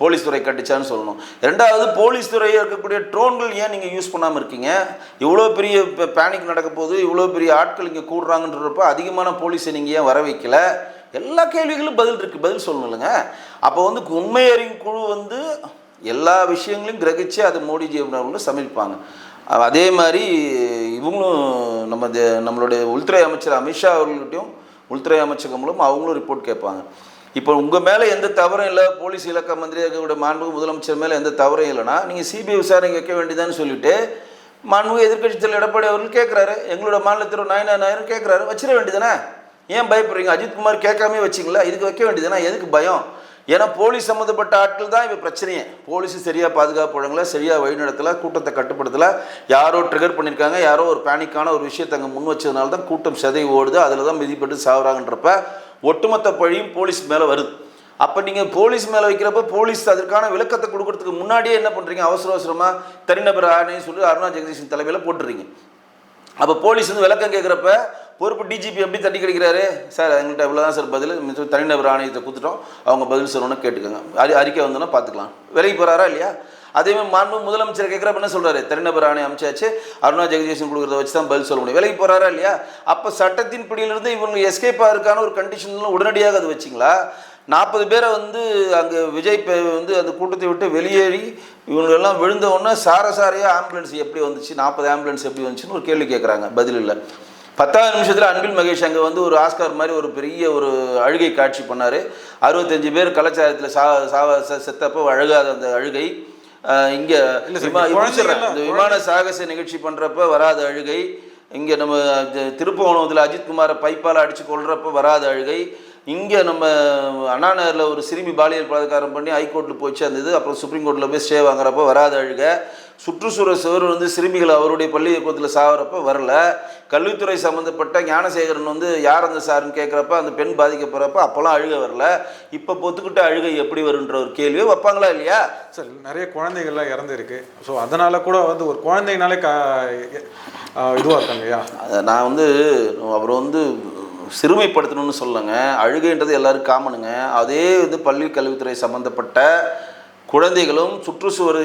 போலீஸ் துறை கட்டுச்சான்னு சொல்லணும். ரெண்டாவது போலீஸ் துறையில் இருக்கக்கூடிய ட்ரோன்கள் ஏன் நீங்கள் யூஸ் பண்ணாமல் இருக்கீங்க? இவ்வளோ பெரிய பேனிக் நடக்க போகுது இவ்வளோ பெரிய ஆட்கள் இங்கே கூடுறாங்கன்றப்ப அதிகமான போலீஸை நீங்கள் ஏன் வர வைக்கல எல்லா கேள்விகளும் பதில் இருக்குது பதில் சொல்லணுங்க அப்போ வந்து உண்மை குழு வந்து எல்லா விஷயங்களையும் கிரகிச்சு அது மோடிஜி அவர்களும் சமர்ப்பாங்க அதே மாதிரி இவங்களும் நம்ம நம்மளுடைய உள்துறை அமைச்சர் அமித்ஷா அவர்கள்ட்டையும் உள்துறை அமைச்சகம் மூலம் அவங்களும் ரிப்போர்ட் கேட்பாங்க. இப்போ உங்கள் மேலே எந்த தவறும் இல்லை போலீஸ் இலக்க மந்திரியாக மாண்பு முதலமைச்சர் மேலே எந்த தவறும் இல்லைன்னா நீங்கள் சிபிஐ விசாரணை வைக்க வேண்டியதான்னு சொல்லிட்டு மாண்பு எதிர்க்கட்சி தலைவர் எடப்பாடி அவர்கள் கேட்குறாரு எங்களோட மாநிலத்தில் நாயனா நாயர் கேட்குறாரு வச்சிட வேண்டியதானே ஏன் பயப்படுறீங்க? அஜித்குமார் கேட்காமே வச்சிங்களா? இதுக்கு வைக்க வேண்டியதுனா எதுக்கு பயம்? ஏன்னா போலீஸ் சம்மந்தப்பட்ட ஆட்கள் தான் இப்போ பிரச்சனையே. போலீஸ் சரியாக பாதுகாப்பு வழங்கலை சரியாக வழிநடத்தலை கூட்டத்தை கட்டுப்படுத்தல. யாரோ ட்ரிகர் பண்ணியிருக்காங்க யாரோ ஒரு பேனிக்கான ஒரு விஷயத்தை அங்கே முன் வச்சதுனால தான் கூட்டம் செதை ஓடுது. அதில் தான் மிதிப்பட்டு சாகுறாங்கன்றப்ப ஒட்டுமொத்த பழியும் போலீஸ் மேலே வருது. அப்போ நீங்கள் போலீஸ் மேலே வைக்கிறப்ப போலீஸ் அதற்கான விளக்கத்தை கொடுக்கறதுக்கு முன்னாடியே என்ன பண்ணுறீங்க அவசர அவசரமாக தனிநபர் ஆணைன்னு சொல்லி அருணா ஜெகதீஷன் தலைமையில் போட்டுறீங்க. அப்போ போலீஸ் வந்து விளக்கம் கேட்குறப்ப பொறுப்பு டிஜிபி எப்படி தட்டி கிடைக்கிறாரு? சார் எங்கள்கிட்ட இவ்வளோ தான் சார் பதில். மிச்சம் தனிநபர் ஆணையத்தை கொடுத்துட்டோம். அவங்க பதில் சொல்லணும்னு கேட்டுக்கோங்க. அறி அறிக்கை வந்தோன்னா பார்த்துக்கலாம் விலைக்கு போகிறாரா இல்லையா? அதேமாதிரி மாண்பு முதலமைச்சர் கேட்குறப்ப என்ன சொல்கிறாரு தனிநபர் ஆணையம் அமைச்சாச்சு. அருணா ஜெகதீசன் கொடுக்குறத வச்சு தான் பதில் சொல்ல முடியும். விலைக்கு போகிறாரா இல்லையா? அப்போ சட்டத்தின் பிடியிலிருந்து இவங்க எஸ்கேப் ஆகிறதுக்கான ஒரு கண்டிஷன்லாம் உடனடியாக அது வச்சிங்களா? நாற்பது பேரை வந்து அங்கே விஜய் வந்து அந்த கூட்டத்தை விட்டு வெளியேறி இவங்களெல்லாம் விழுந்த உடனே சாரசாரையாக ஆம்புலன்ஸ் எப்படி வந்துச்சு? நாற்பது ஆம்புலன்ஸ் எப்படி வந்துச்சுன்னு ஒரு கேள்வி கேட்குறாங்க பதில் இல்லை. பத்தாவது நிமிஷத்தில் அன்பில் மகேஷ் அங்கே வந்து ஒரு ஆஸ்கார் மாதிரி ஒரு பெரிய ஒரு அழுகை காட்சி பண்ணார். அறுபத்தஞ்சு பேர் கலாச்சாரத்தில் சா சாவ செ- செத்தப்போ அழுகாத அந்த அழுகை. இங்கே விமான சாகச நிகழ்ச்சி பண்ணுறப்ப வராத அழுகை இங்கே நம்ம திருப்புவனத்தில் அஜித்குமாரை பைப்பால் அடித்து கொள்றப்ப வராத அழுகை இங்கே நம்ம அண்ணா நகரில் ஒரு சிறுமி பாலியல் பலாத்காரம் பண்ணி ஹைகோர்ட்டில் போய் சேர்ந்தது. அப்புறம் சுப்ரீம் கோர்ட்டில் போய் ஸ்டே வாங்குறப்ப வராத அழுகை. சுற்றுச்சூழல் சுவர் வந்து சிறுமிகள் அவருடைய பள்ளிக்கூடத்தில் சாகிறப்ப வரல. கல்வித்துறை சம்மந்தப்பட்ட ஞானசேகரன் வந்து யார் அந்த சாருன்னு கேட்குறப்ப அந்த பெண் பாதிக்கப்படுறப்ப அப்போல்லாம் அழுகை வரல. இப்போ பொத்துக்கிட்ட அழுகை எப்படி வருன்ற ஒரு கேள்வியை வைப்பாங்களா இல்லையா? சார் நிறைய குழந்தைகள்லாம் இறந்துருக்கு. ஸோ அதனால கூட வந்து ஒரு குழந்தைனாலே கா இதுவாக இருக்காங்க அதை நான் வந்து அவர் வந்து சிறுமைப்படுத்தணும்னு சொல்லுங்க. அழுகைன்றது எல்லாரும் காமனுங்க. அதே வந்து பள்ளி கல்வித்துறை சம்மந்தப்பட்ட குழந்தைகளும் சுற்றுச்சுவர்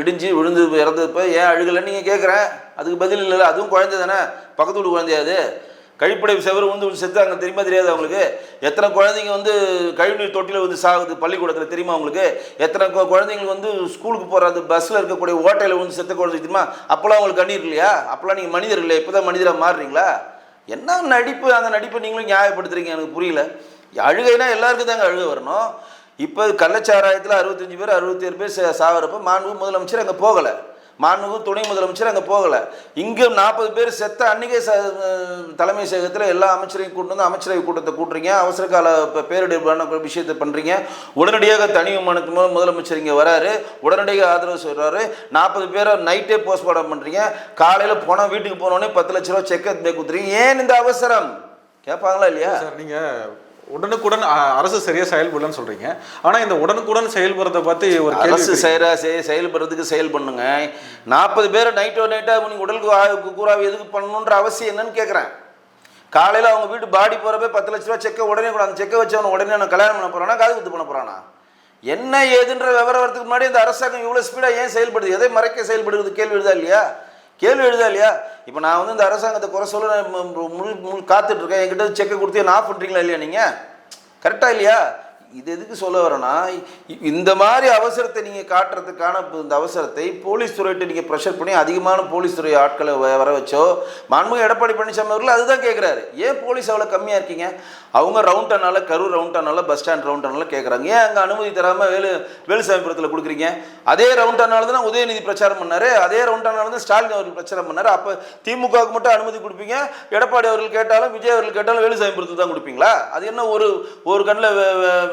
இடிஞ்சு விழுந்து இறந்தப்போ ஏன் அழுகலைன்னு நீங்கள் கேட்குறேன் அதுக்கு பதில் இல்லைல்ல. அதுவும் குழந்தை தானே? பக்கத்து வீடு குழந்தையா அது? கழிப்படை செவரு வந்து செத்தாங்க தெரியுமா தெரியாது அவங்களுக்கு எத்தனை குழந்தைங்க வந்து கழிவுநீர் தொட்டியில் வந்து சாகுது பள்ளிக்கூடத்தில் தெரியுமா அவங்களுக்கு எத்தனை கு- குழந்தைங்களுக்கு வந்து ஸ்கூலுக்கு போகிற அந்த பஸ்ஸில் இருக்கக்கூடிய ஓட்டையில் வந்து செத்த குழந்தை தெரியுமா? அப்போல்லாம் அவங்களுக்கு கண்ணீர் இல்லையா? அப்போல்லாம் நீங்கள் மனிதர் இல்லையா? இப்போ தான் மனிதராக மாறுறீங்களா? என்ன நடிப்பு அந்த நடிப்பை நீங்களும் நியாயப்படுத்துறீங்க? எனக்கு புரியல. அழுகைனா எல்லாருக்கும் தாங்க அழுகை வரணும். இப்போ கள்ளச்சாராயத்தில் அறுபத்தஞ்சு பேர் அறுபத்தேழு பேர் சாகிறப்ப மாண்பு முதலமைச்சர் அங்கே போகலை. மாண்புமிகு துணை முதலமைச்சர் அங்கே போகலை. இங்கே நாற்பது பேர் செத்த அன்னைக்கே ச தலைமை செயகத்தில் எல்லா அமைச்சரையும் கூட்டு வந்து அமைச்சரவை கூட்டத்தை கூட்டுறீங்க. அவசர கால இப்போ பேரிடர்பான விஷயத்தை பண்ணுறீங்க உடனடியாக தனி விமானத்து மூலம் முதலமைச்சர் இங்கே வராரு. உடனடியாக ஆதரவு சொல்கிறாரு நாற்பது பேரை நைட்டே போஸ்ட்மார்ட்டம் பண்ணுறீங்க காலையில் போனால் வீட்டுக்கு போனோடனே பத்து லட்ச ரூபா செக் எடுத்து கொடுத்துறீங்க. ஏன் இந்த அவசரம்? கேட்பாங்களா இல்லையா? சார் நீங்கள் உடனுக்குடன் அரசு சரியா செயல்படலன்னு சொல்றீங்க. ஆனா இந்த உடனுக்குடன் செயல்படுறத பத்தி ஒரு அரசு இருக்கு. செயலா செய் செயல்படுறதுக்கு செயல் பண்ணுங்க. நாற்பது பேரை நைட்டோ நைட்டாக நீங்கள் உடலுக்கு கூறாவை எதுக்கு பண்ணணுன்ற அவசியம் என்னன்னு கேட்குறேன். காலையில் அவங்க வீட்டு பாடி போகிறப்ப பத்து லட்ச ரூபா செக்கை உடனே கூட அந்த செக்கை வச்சவன உடனே நான் கல்யாணம் பண்ண போகிறானா காது குத்து பண்ண போகிறானா என்ன ஏதுன்ற விவரம் வரதுக்கு முன்னாடி இந்த அரசாங்கம் இவ்வளோ ஸ்பீடாக ஏன் செயல்படுது? எதை மறைக்க செயல்படுறது கேள்வி எழுதா இல்லையா? கேள்வி எழுதா இல்லையா? இப்போ நான் வந்து இந்த அரசாங்கத்தை குறை சொல்ல மு- முழு முழு காத்துட்டு இருக்கேன். என்கிட்ட செக்கை கொடுத்து நான் ஆஃப் பண்ணுறீங்களா இல்லையா நீங்கள் கரெக்டாக இல்லையா? இது எதுக்கு சொல்ல வரேன்னா இந்த மாதிரி அவசரத்தை நீங்கள் காட்டுறதுக்கான இந்த அவசரத்தை போலீஸ் துறையிட்ட நீங்கள் ப்ரெஷர் பண்ணி அதிகமான போலீஸ் துறை ஆட்களை வ- வர வச்சோ மாண்புமிகு எடப்பாடி பழனிசாமி அவர்கள் அதுதான் கேட்குறாரு ஏன் போலீஸ் அவ்வளோ கம்மியாக இருக்கீங்க? அவங்க ரவுண்டானால கரூர் ரவுண்டானால பஸ் ஸ்டாண்ட் ரவுண்டானால கேட்குறாங்க ஏன் அங்கே அனுமதி தராமல் வேலு வேலுசாமிபுரத்தில் கொடுக்குறீங்க? அதே ரவுண்டானால தான் உதயநிதி பிரச்சாரம் பண்ணார். அதே ரவுண்டானால தான் ஸ்டாலின் அவர்கள் பிரச்சாரம் பண்ணார். அப்போ திமுகவுக்கு மட்டும் அனுமதி கொடுப்பீங்க. எடப்பாடி அவர்கள் கேட்டாலும் விஜய் அவர்கள் கேட்டாலும் வேலுசாமிபுரத்தில் தான் கொடுப்பீங்களா? அது என்ன ஒரு ஒரு கண்ணில்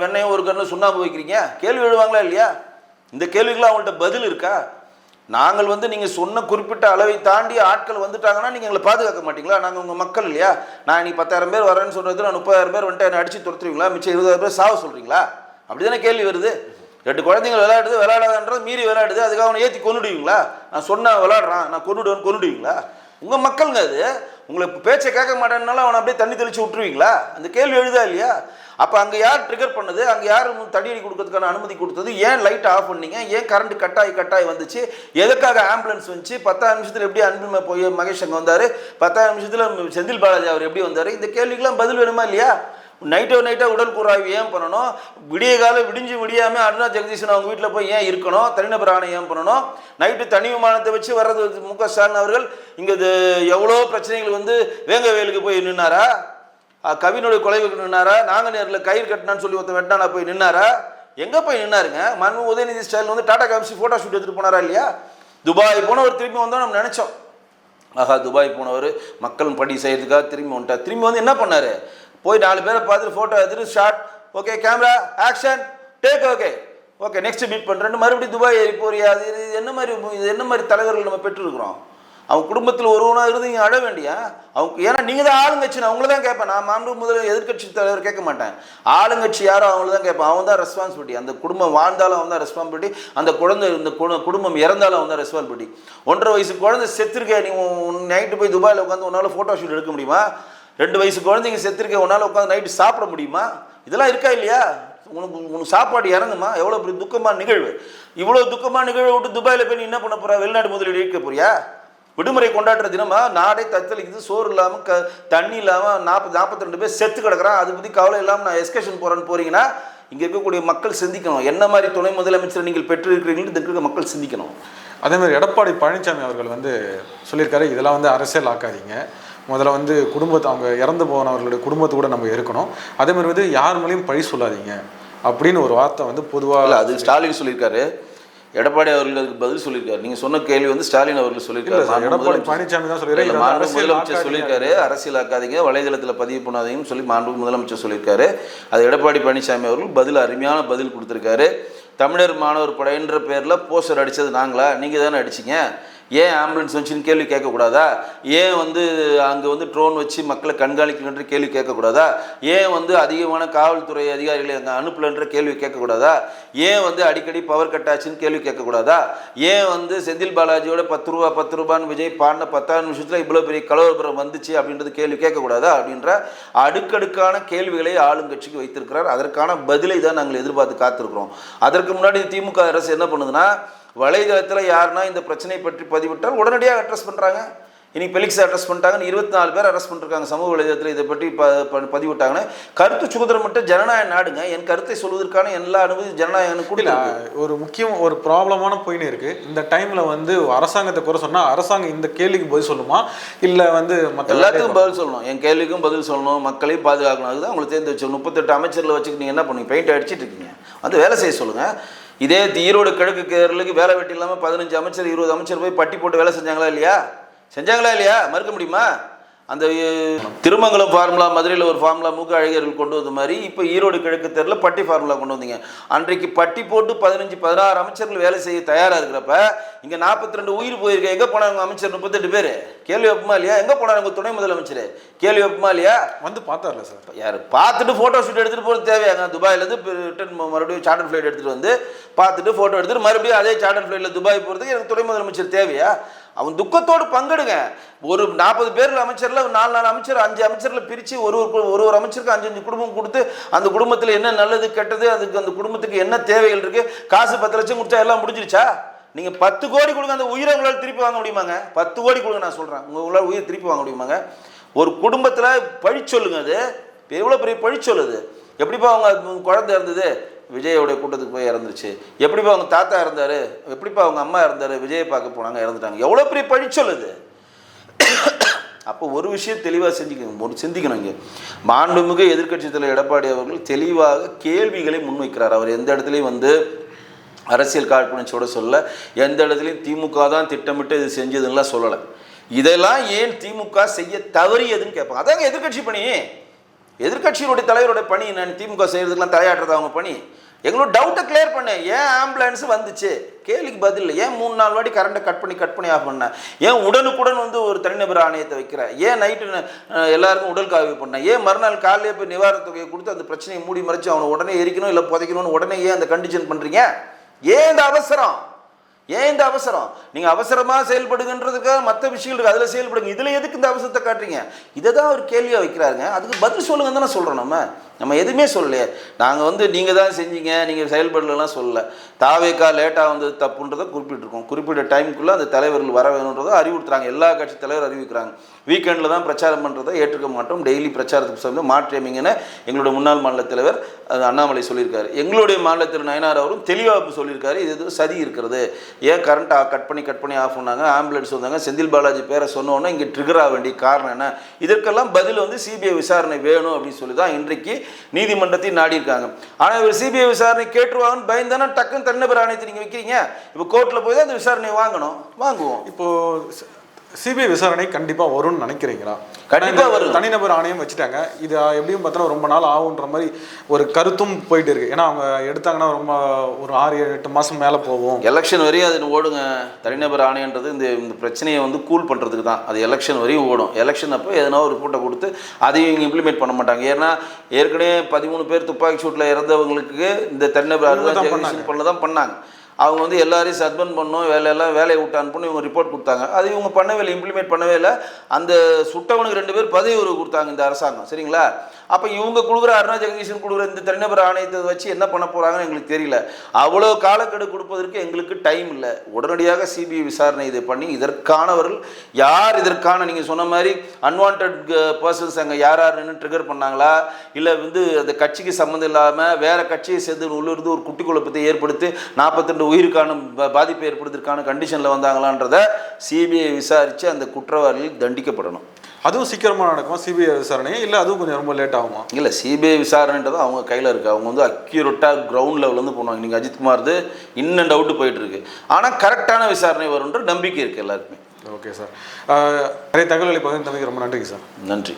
கண்ணையும் ஒரு கண்ணு சுண்ணாம்பு வைக்கிறீங்க? கேள்வி எழுவாங்களா இல்லையா? இந்த கேள்விக்கெல்லாம் அவங்கள்ட்ட பதில் இருக்கா? நாங்கள் வந்து நீங்கள் சொன்ன குறிப்பிட்ட அளவை தாண்டி ஆட்கள் வந்துட்டாங்கன்னா நீங்கள் எங்களை பாதுகாக்க மாட்டீங்களா? நாங்கள் உங்கள் மக்கள் இல்லையா? நான் நீ பத்தாயிரம் பேர் வரேன்னு சொல்கிறது நான் முப்பதாயிரம் பேர் வந்துட்டு என்னை அடித்து துரத்துறீங்களா மிச்சம் இருபதாயிரம் பேர் சாவ சொல்கிறீங்களா அப்படி தானே கேள்வி வருது. ரெண்டு குழந்தைங்க விளையாடுது விளையாடாதன்றது மீறி விளையாடுது அதுக்காக அவனை ஏற்றி கொண்டுடுவீங்களா நான் சொன்ன விளையாடுறான் நான் கொண்டுடுவேன் கொண்டுடுவீங்களா உங்கள் மக்களுங்க அது. உங்களை பேச்சை கேட்க மாட்டேன்னாலும் அவனை அப்படியே தண்ணி தெளிச்சு விட்டுருவீங்களா? அந்த கேள்வி எழுதா இல்லையா? அப்போ அங்கே யார் ட்ரிகர் பண்ணது? அங்கே யார் தடியடி கொடுக்கறதுக்கான அனுமதி கொடுத்தது? ஏன் லைட் ஆஃப் பண்ணீங்க? ஏன் கரண்ட் கட்டாயி கட்டாயி வந்துச்சு? எதுக்காக ஆம்புலன்ஸ் வந்துச்சு? பத்தாயிரம் நிமிஷத்தில் எப்படி அன்புமே போய் மகேஷ் அங்கே வந்தார்? பத்தாயிரம் நிமிஷத்தில் செந்தில் பாலாஜி அவர் எப்படி வந்தார்? இந்த கேள்விக்கெல்லாம் பதில் வேணுமா இல்லையா? நைட்டோ நைட்டாக உடல் கூறாய்வு ஏன் பண்ணணும்? விடிய காலம் விடிஞ்சு விடியாமல் அருணா ஜெகதீசன் அவங்க வீட்டில் போய் ஏன் இருக்கணும்? தனிநபர் ஆணை ஏன் பண்ணணும்? நைட்டு தனி விமானத்தை வச்சு வர்றது மு க ஸ்டாலின் அவர்கள் இங்கே இது எவ்வளோ பிரச்சனைகள் வந்து வேங்கவேலுக்கு போய் நின்னாரா? கவினுடைய குலைவுக்கு நின்னாரா? நாங்கள் நேரில் கயிறு கட்டினான்னு சொல்லி ஒருத்தன் வெட்டினானா போய் நின்னாரா? எங்கே போய் நின்னாருங்க? மன்மு உதயநிதி ஸ்டாலின் வந்து டாடா காமிச்சு ஃபோட்டோ ஷூட் எடுத்துகிட்டு போனாரா இல்லையா? துபாய் போனவர் திரும்பி வந்தோம் நம்ம நினச்சோம். ஆஹா துபாய் போனவர் மக்கள் படி செய்யறதுக்காக திரும்பி வந்துட்டார். திரும்பி வந்து என்ன பண்ணார்? போய் நாலு பேரை பார்த்துட்டு ஃபோட்டோ எடுத்துட்டு shot okay camera action take okay okay next meet பண்ணுறேன்னு மறுபடியும் துபாய் ஏறி போறியா? அது இது என்ன மாதிரி இது என்ன மாதிரி தலைவர்கள் நம்ம பெற்றிருக்கிறோம்? அவங்க குடும்பத்தில் ஒருவனாக இருந்து நீங்கள் அழ வேண்டியா? அவங்க ஏன்னா நீங்கள் தான் ஆளுங்கட்சி நான் உங்களை தான் கேட்பேன். நான் மாண்பு முதல் எதிர்க்கட்சி தலைவர் கேட்க மாட்டேன். ஆளுங்கட்சி யாரோ அவங்கள தான் கேட்பேன். அவன் தான் ரெஸ்பான்சிபிலிட்டி அந்த குடும்பம் வாழ்ந்தாலும் அவன் தான் ரெஸ்பான்சிபிலிட்டி அந்த குழந்தை இந்த குடும்பம் இறந்தாலும் அவன் தான் ரெஸ்பான்சிபிலிட்டி ஒன்றரை வயசு குழந்தை செத்துருக்கே. நீ நைட்டு போய் துபாயில் உட்காந்து உன்னால் ஃபோட்டோ ஷூட் எடுக்க முடியுமா? ரெண்டு வயசு குழந்தைங்க செத்துருக்க உன்னால் உட்காந்து நைட்டு சாப்பிட முடியுமா? இதெல்லாம் இருக்கா இல்லையா? உனக்கு உனக்கு சாப்பாடு இறங்குமா? எவ்வளோ பெரிய துக்கமான நிகழ்வு. இவ்வளோ துக்கமான நிகழ்வு விட்டு துபாயில் போய் நீ என்ன பண்ண போகிறா வெளிநாடு முதலீடு இருக்க போறியா? விடுமுறை கொண்டாடுற தினமா நாடே தத்தளிக்குது சோறு இல்லாமல் க தண்ணி இல்லாமல் நாற்பது நாற்பத்தி ரெண்டு பேர் செத்து கிடக்கிறான். அதை பற்றி கவலை இல்லாமல் நான் எஸ்கேஷன் போகிறேன்னு போறீங்கன்னா இங்கே இருக்கக்கூடிய மக்கள் சிந்திக்கணும். என்ன மாதிரி துணை முதலமைச்சர் நீங்கள் பெற்றிருக்கிறீங்கன்னு இருக்கிற மக்கள் சிந்திக்கணும். அதே மாதிரி எடப்பாடி பழனிசாமி அவர்கள் வந்து சொல்லியிருக்காரு இதெல்லாம் வந்து அரசியல் ஆக்காதீங்க. முதல்ல வந்து குடும்பத்தை அவங்க இறந்து போனவர்களுடைய குடும்பத்தை கூட நம்ம இருக்கணும். அதே மாதிரி வந்து யார் மேலேயும் பழி சொல்லாதீங்க. அப்படின்னு ஒரு வார்த்தை வந்து இல்லை பொதுவாக அது ஸ்டாலின் சொல்லியிருக்காரு. எடப்பாடி அவர்கள் அதுக்கு பதில் சொல்லியிருக்காரு. நீங்கள் சொன்ன கேள்வி வந்து ஸ்டாலின் அவர்கள் சொல்லியிருக்காரு. எடப்பாடி பழனிசாமி தான் சொல்லியிருக்காரு. முதலமைச்சர். சொல்லியிருக்காரு. அரசியல் ஆக்காதீங்க. வலைதளத்தில் பதிவு பண்ணாதீங்கன்னு சொல்லி மாண்பு முதலமைச்சர் சொல்லியிருக்காரு. அது எடப்பாடி பழனிசாமி அவர்கள் பதில் அருமையான பதில் கொடுத்துருக்காரு. தமிழர் மாணவர் படைன்ற பேரில் போஸ்டர் அடித்தது நாங்களா? நீங்கள் தானே அடிச்சிங்க. ஏன் ஆம்புலன்ஸ் வந்துச்சுன்னு கேள்வி கேட்கக்கூடாதா? ஏன் வந்து அங்கே வந்து ட்ரோன் வச்சு மக்களை கண்காணிக்கணுன்ற கேள்வி கேட்கக்கூடாதா? ஏன் வந்து அதிகமான காவல்துறை அதிகாரிகளை அங்கே அனுப்பலன்ற கேள்வி கேட்கக்கூடாதா? ஏன் வந்து அடிக்கடி பவர் கட் ஆச்சுன்னு கேள்வி கேட்கக்கூடாதா? ஏன் வந்து செந்தில் பாலாஜியோட பத்து ரூபா பத்து ரூபான்னு விஜய் பாடின பத்தாறு நிமிஷத்தில் இவ்வளோ பெரிய கலவரபுரம் வந்துச்சு அப்படின்றது கேள்வி கேட்கக்கூடாதா அப்படின்ற அடுக்கடுக்கான கேள்விகளை ஆளுங்கட்சிக்கு வைத்திருக்கிறார். அதற்கான பதிலை தான் நாங்கள் எதிர்பார்த்து காத்திருக்கிறோம். அதற்கு முன்னாடி திமுக அரசு என்ன பண்ணுதுன்னா வலைதளத்தில் யாருன்னா இந்த பிரச்சனையை பற்றி பதிவிட்டால் உடனடியாக அட்ரஸ் பண்ணுறாங்க இன்னைக்கு பெலிக்ஸ் அட்ரஸ் பண்ணிட்டாங்கன்னு இருபத்தி நாலு பேர் அரெஸ்ட் பண்ணிருக்காங்க. சமூக வலைதளத்தில் இதை பற்றி ப பதிவிட்டாங்கன்னு. கருத்து சுதந்திரம் மட்டும் ஜனநாயக நாடுங்க. என் கருத்தை சொல்வதற்கான எல்லா அனுமதி ஜனநாயகம் கொடுக்கல ஒரு முக்கியம் ஒரு ப்ராப்ளமான போயின்னு இருக்கு. இந்த டைம்ல வந்து அரசாங்கத்தை குறை சொன்னா அரசாங்கம் இந்த கேள்விக்கு பதில் சொல்லுமா? இல்ல வந்து மற்ற எல்லாத்துக்கும் பதில் சொல்லணும். என் கேள்விக்கும் பதில் சொல்லணும். மக்களையும் பாதுகாக்கணும். அதுதான் உங்களுக்கு தேர்ந்து வச்சு முப்பத்தெட்டு அமைச்சரில் வச்சுக்கிட்டு நீங்கள் என்ன பண்ணுவீங்க பெயிண்ட் அடிச்சிட்டு இருக்கீங்க. வந்து வேலை செய்ய சொல்லுங்கள் இதே ஈரோடு கிழக்கு கேரளுக்கு வேலை வெட்டி இல்லாமல் பதினஞ்சு அமைச்சர் இருபது அமைச்சர் போய் பட்டி போட்டு வேலை செஞ்சாங்களா இல்லையா? செஞ்சாங்களா இல்லையா? மறுக்க முடியுமா? அந்த திருமங்கலம் ஃபார்முலா மதுரையில் ஒரு ஃபார்முலா மூக்க அழகர்கள் கொண்டு வந்த மாதிரி இப்போ ஈரோடு கிழக்கு தெருவில் பட்டி ஃபார்முலா கொண்டு வந்தீங்க. அன்றைக்கு பட்டி போட்டு பதினஞ்சு பதினாறு அமைச்சர்கள் வேலை செய்ய தயாராக இருக்கிறப்ப இங்கே நாற்பத்தி ரெண்டு உயிர் போயிருக்க எங்கே போனாங்க அமைச்சர் முப்பத்தெட்டு பேர்? கேள்வி வைப்புமா இல்லையா? எங்கே போனாங்க உங்க துணை முதலமைச்சர்? கேள்வி வைப்புமா இல்லையா? வந்து பார்த்தார்ல சார். யார்? பார்த்துட்டு ஃபோட்டோ ஷூட் எடுத்துகிட்டு போகிறது தேவையாங்க துபாயிலேருந்து ரிட்டன் மறுபடியும் சார்ட்டர் ஃப்ளைட் எடுத்துகிட்டு வந்து பார்த்துட்டு ஃபோட்டோ எடுத்துட்டு மறுபடியும் அதே சார்ட்டர் ஃப்ளைட்டில் துபாய் போகிறதுக்கு எனக்கு துணை முதலமைச்சர் தேவையா? அவன் துக்கத்தோடு பங்கெடுங்க. ஒரு நாற்பது பேரில் அமைச்சரில் நாலு நாலு அமைச்சர் அஞ்சு அமைச்சரில் பிரித்து ஒரு ஒரு ஒரு ஒரு அமைச்சருக்கு அஞ்சு அஞ்சு குடும்பம் கொடுத்து அந்த குடும்பத்தில் என்ன நல்லது கெட்டது அதுக்கு அந்த குடும்பத்துக்கு என்ன தேவைகள் இருக்குது காசு பத்து லட்சம் கொடுத்தா எல்லாம் முடிஞ்சிருச்சா? நீங்கள் பத்து கோடி கொடுங்க அந்த உயிரை உங்களால் திருப்பி வாங்க முடியுமாங்க? பத்து கோடி கொடுங்க நான் சொல்கிறேன் உங்களால் உயிர் திருப்பி வாங்க முடியுமாங்க? ஒரு குடும்பத்தில் பழி சொல்லுங்க அது. எவ்வளோ பெரிய பழி சொல்லுது எப்படிப்பா அவங்க குழந்தை இருந்தது விஜயோடைய கூட்டத்துக்கு போய் இறந்துருச்சு. எப்படிப்பா அவங்க தாத்தா இருந்தார் எப்படிப்பா அவங்க அம்மா இருந்தார் விஜயை பார்க்க போனாங்க இறந்துட்டாங்க. எவ்வளோ பெரிய பழிச்சொல் சொல்லுது அப்போ ஒரு விஷயம் தெளிவாக செஞ்சுக்கணும் ஒரு சிந்திக்கணும் இங்கே. மாண்புமிகு எதிர்கட்சி தலைவர் எடப்பாடி அவர்கள் தெளிவாக கேள்விகளை முன்வைக்கிறார். அவர் எந்த இடத்துலையும் வந்து அரசியல் காழ்ப்புணர்ச்சியோட சொல்ல எந்த இடத்துலையும் திமுக தான் திட்டமிட்டு இது செஞ்சதுன்னெலாம் சொல்லலை. இதெல்லாம் ஏன் திமுக செய்ய தவறியதுன்னு கேட்பாங்க. அதாங்க எதிர்க்கட்சி பணி. எதிர்கட்சியினுடைய தலைவருடைய பணி நான் திமுக செய்கிறதுக்கெல்லாம் தலையாட்டுறது அவங்க பணி. எங்களோட டவுட்டை கிளியர் பண்ணு. ஏன் ஆம்புலன்ஸ் வந்துச்சு? கேள்விக்கு பதில் இல்லை. ஏன் மூணு நாலு வாட்டி கரண்ட்டை கட் பண்ணி கட் பண்ணி ஆஃப் பண்ண? ஏன் உடனுக்குடன் வந்து ஒரு தனிநபர் ஆணையத்தை வைக்கிற? ஏன் நைட்டு எல்லாருக்கும் உடல் காவி பண்ண? ஏன் மறுநாள் காலையிலே போய் நிவாரணத் தொகையை கொடுத்து அந்த பிரச்சனையை மூடி மறைச்சு அவனை உடனே எரிக்கணும் இல்லை புதைக்கணும்னு உடனே ஏன் அந்த கண்டிஷன் பண்ணுறீங்க ஏன் இந்த அவசரம்? ஏன் இந்த அவசரம்? நீங்கள் அவசரமாக செயல்படுங்கன்றதுக்காக மற்ற விஷயங்கள் அதில் செயல்படுங்க. இதில் எதுக்கு இந்த அவசரத்தை காட்டுறீங்க? இதை தான் ஒரு கேள்வியாக வைக்கிறாருங்க. அதுக்கு பதில் சொல்லுங்க தானே சொல்கிறோம் நம்ம. நம்ம எதுவுமே சொல்லலையே. நாங்கள் வந்து நீங்கள் தான் செஞ்சீங்க நீங்கள் செயல்படலாம் சொல்லலை. தாவேக்கா லேட்டாக வந்தது தப்புன்றதை குறிப்பிட்டிருக்கோம். குறிப்பிட்ட டைமுக்குள்ளே அந்த தலைவர்கள் வர வேணுன்றதை அறிவுறுத்துறாங்க. எல்லா கட்சி தலைவர் அறிவிக்கிறாங்க. வீக்கெண்டில் தான் பிரச்சாரம் பண்ணுறதை ஏற்றுக்க மாட்டோம். டெய்லி பிரச்சாரத்துக்கு சொல்லி மாற்றியமைங்கன்னு எங்களோட எங்களுடைய முன்னாள் மாநில தலைவர் அண்ணாமலை சொல்லியிருக்காரு. எங்களுடைய மாநிலத்தில் நயனார் அவரும் தெளிவாக சொல்லியிருக்காரு. இது இது சதி இருக்கிறது. ஏன் கரண்ட் கட் பண்ணி கட் பண்ணி ஆஃப் பண்ணாங்க? ஆம்புலன்ஸ் வந்தாங்க. செந்தில் பாலாஜி பேரை சொன்னோன்னே இங்கே ட்ரிகர் ஆக வேண்டிய காரணம் என்ன? இதற்கெல்லாம் பதில் வந்து சிபிஐ விசாரணை வேணும் அப்படின்னு சொல்லி தான் இன்றைக்கு நீதிமன்றத்தை நாடியிருக்காங்க. ஆனால் இவர் சிபிஐ விசாரணை கேட்டுருவாங்கன்னு பயந்தானே டக்குன்னு தனிநபர் ஆணையத்தை நீங்கள் வைக்கிறீங்க? இப்போ கோர்ட்டில் போய் தான் அந்த விசாரணையை வாங்கணும். வாங்குவோம். இப்போது சிபிஐ விசாரணை கண்டிப்பா வரும்னு நினைக்கிறீங்களா? கண்டிப்பா ஏன்னா இந்த வரும். தனிநபர் ஆணையம் வச்சுட்டாங்க. இது எப்படியும் பார்த்தோன்னா ரொம்ப நாள் ஆகுன்ற மாதிரி ஒரு கருத்தும் போயிட்டு இருக்கு. ஏன்னா அவங்க எடுத்தாங்கன்னா ரொம்ப ஒரு ஆறு ஏழு எட்டு மாசம் மேல போகும். எலெக்ஷன் வரையும் அது ஓடுங்க. தனிநபர் ஆணையன்றது இந்த இந்த பிரச்சனையை வந்து கூல் பண்ணுறதுக்கு தான். அது எலெக்ஷன் வரையும் ஓடும். எலெக்ஷன் அப்போ எதனா ஒரு ரிப்போர்ட்டை கொடுத்து அதையும் இங்கே இம்ப்ளிமெண்ட் பண்ண மாட்டாங்க. ஏன்னா ஏற்கனவே பதிமூணு பேர் துப்பாக்கி சூட்டில் இறந்தவங்களுக்கு இந்த தனிநபர் பண்ண தான் பண்ணாங்க. அவங்க வந்து எல்லாரையும் சஸ்பெண்ட் பண்ணோம் வேலையெல்லாம் வேலையை விட்டு அனுப்பணும் இவங்க ரிப்போர்ட் கொடுத்தாங்க. அது இவங்க பண்ணவே இல்லை இம்ப்ளிமெண்ட் பண்ணவே இல்லை. அந்த சுட்டவனுக்கு ரெண்டு பேர் பதவி உறவு கொடுத்தாங்க இந்த அரசாங்கம் சரிங்களா? அப்போ இவங்க கொடுக்குற அருணா ஜெகதீஷன் கொடுக்குற இந்த தனிநபர் ஆணையத்தை வச்சு என்ன பண்ண போகிறாங்கன்னு எங்களுக்கு தெரியல. அவ்வளோ காலக்கெடு கொடுப்பதற்கு எங்களுக்கு டைம் இல்லை. உடனடியாக சிபிஐ விசாரணை இதை பண்ணி இதற்கானவர்கள் யார் இதற்கான நீங்கள் சொன்ன மாதிரி அன்வான்ட் பர்சன்ஸ் அங்கே யார் யார் நின்று ட்ரிகர் பண்ணாங்களா? இல்லை வந்து அந்த கட்சிக்கு சம்மந்தம் இல்லாமல் வேற கட்சியை சேர்ந்து உள்ளிருந்து ஒரு குட்டி குழப்பத்தை ஏற்படுத்தி நாற்பத்தெண்டு உயிருக்கான ப- பாதிப்பை ஏற்படுத்திற்கான கண்டிஷனில் வந்தாங்களான்றத சிபிஐ விசாரித்து அந்த குற்றவாளிகள் தண்டிக்கப்படணும். அதுவும் சீக்கிரமா நடக்குமா? சிபிஐ விசாரணை இல்ல அதுவும் கொஞ்சம் ரொம்ப லேட் ஆகுமா? இல்லை சிபிஐ விசாரணைன்றது அவங்க கையில் இருக்குது அவங்க வந்து அக்யூரேட்டாக கிரவுண்ட் லெவல்லேருந்து பண்ணுவாங்க நீங்கள் அஜித்குமார்து இன் அண்ட் அவுட்டு போயிட்டு இருக்கு. ஆனால் கரெக்டான விசாரணை வரும்ன்ற நம்பிக்கை இருக்குது எல்லாருக்குமே. ஓகே சார் நிறைய தகவல்களை பகிர்ந்தமைக்கு ரொம்ப நன்றிங்க சார் நன்றி.